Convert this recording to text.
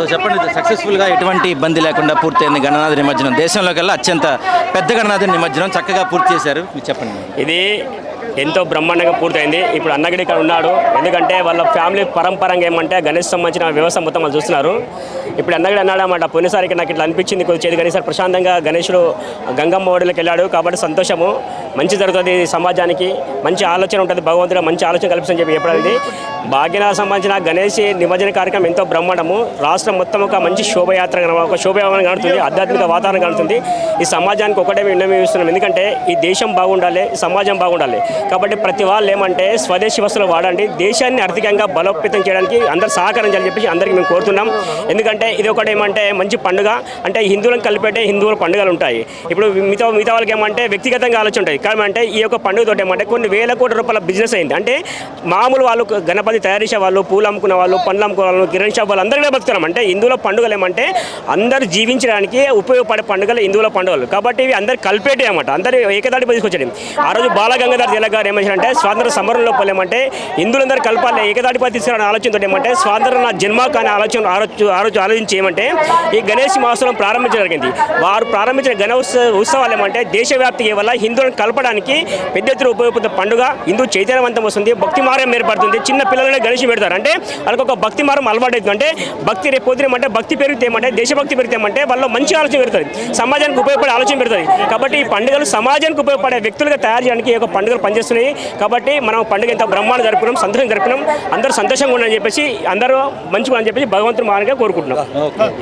చెప్పండి సక్సెస్ఫుల్గా ఎటువంటి ఇబ్బంది లేకుండా పూర్తయింది గణనాథ నిమజ్జనం. దేశంలో కల్లా అత్యంత పెద్ద గణనాథ నిమజ్జనం చక్కగా పూర్తి చేశారు. మీరు చెప్పండి. ఇది ఎంతో బ్రహ్మాండంగా పూర్తయింది. ఇప్పుడు అన్నగడి ఇక్కడ ఉన్నాడు. ఎందుకంటే వాళ్ళ ఫ్యామిలీ పరంపరంగా ఏమంటే గణేష్ సంబంధించిన వ్యవస్థ మొత్తం వాళ్ళు చూస్తున్నారు. ఇప్పుడు అన్నగడి అన్నాడు అన్నమాట పోయినసారికి నాకు ఇట్లా అనిపించింది చేతి కానీ సార్ ప్రశాంతంగా గణేషుడు గంగమ్మ ఒడిలోకి వెళ్ళాడు కాబట్టి సంతోషము. మంచి జరుగుతుంది సమాజానికి. మంచి ఆలోచన ఉంటుంది భగవంతుడు మంచి ఆలోచన కల్పిస్తని చెప్పి చెప్పడానికి భాగ్యనగర్ సంబంధించిన గణేష్ నిమజ్జన కార్యక్రమం ఎంతో బ్రహ్మాండము. రాష్ట్రం మొత్తం ఒక మంచి శోభయాత్ర ఒక శోభయాత్ర కనుతుంది ఆధ్యాత్మిక వాతావరణం కనుతుంది. ఈ సమాజానికి ఒకటే మేము విన్నవిస్తున్నాం ఎందుకంటే ఈ దేశం బాగుండాలి సమాజం బాగుండాలి. కాబట్టి ప్రతి వాళ్ళు ఏమంటే స్వదేశీ వస్తువులు వాడండి దేశాన్ని ఆర్థికంగా బలోపేతం చేయడానికి అందరు సహకరించాలని చెప్పేసి అందరికీ మేము కోరుతున్నాం. ఎందుకంటే ఇది ఒకటి ఏమంటే మంచి పండుగ. అంటే హిందువులను కలిపేటే హిందువుల పండుగలు ఉంటాయి. ఇప్పుడు మిగతా మిగతా వాళ్ళకి ఏమంటే వ్యక్తిగతంగా ఆలోచన ఉంటాయి. కానీ అంటే ఈ యొక్క పండుగ తోటి ఏమంటే కొన్ని వేల కోట్ల రూపాయల బిజినెస్ అయింది. అంటే మామూలు వాళ్ళు గణపతి తయారు చేసే వాళ్ళు పూలు అమ్ముకునే వాళ్ళు పండ్లు అమ్ముకునే వాళ్ళు కిరణ్ షాప్ వాళ్ళు అందరికీ బతుకుతున్నాం అంటే హిందువుల పండుగలు ఏమంటే అందరూ జీవించడానికి ఉపయోగపడే పండుగలు హిందువుల పండుగలు. కాబట్టి ఇవి అందరు కలిపేటే అనమాట అందరు ఏకదాటి తీసుకొచ్చాడు ఆ రోజు బాలగంగాధర్ తిలక్ గారు ఏమంటారంటే స్వాతంత్ర సమరం లోపల ఏమంటే హిందువులందరూ కలపాలి ఏకదాటిపై తీసుకురాని ఆలోచనతో ఏమంటే స్వాతంత్ర నా జన్మ కానీ ఆలోచన ఆలోచన ఆలోచన ఆలోచించి ఏమంటే ఈ గణేష్ మహోత్సవం ప్రారంభించడం జరిగింది. వారు ప్రారంభించిన గణేష్ ఉత్సవాలు ఏమంటే దేశవ్యాప్తి వల్ల హిందువులను కలపడానికి పెద్ద ఎత్తున ఉపయోగపడే పండుగ. హిందూ చైతన్యవంతం వస్తుంది భక్తి మార్గం ఏర్పడుతుంది చిన్న పిల్లలనే గణేష్ పెడతారు. అంటే వాళ్ళకి ఒక భక్తి మార్గం అలవాటు అవుతుంది. అంటే భక్తి రేపు పొద్దునేమంటే భక్తి పెరిగితే ఏమంటే దేశభక్తి పెరిగితే ఏమంటే వాళ్ళు మంచి ఆలోచన పెడుతుంది సమాజానికి ఉపయోగపడే ఆలోచన పెడుతుంది కాబట్టి ఈ పండుగలు సమాజానికి ఉపయోగపడే వ్యక్తులుగా తయారు చేయడానికి ఈ యొక్క పండుగలు పనిచేస్తున్నాయి. కాబట్టి మనం పండుగ ఎంత బ్రహ్మాండ జరుపుకున్నాం సంతోషం జరుపుకున్నాం అందరూ సంతోషంగా ఉండాలని చెప్పేసి అందరూ మంచిగా అని చెప్పేసి భగవంతుడు మానగా కోరుకుంటున్నాం. ఓకే.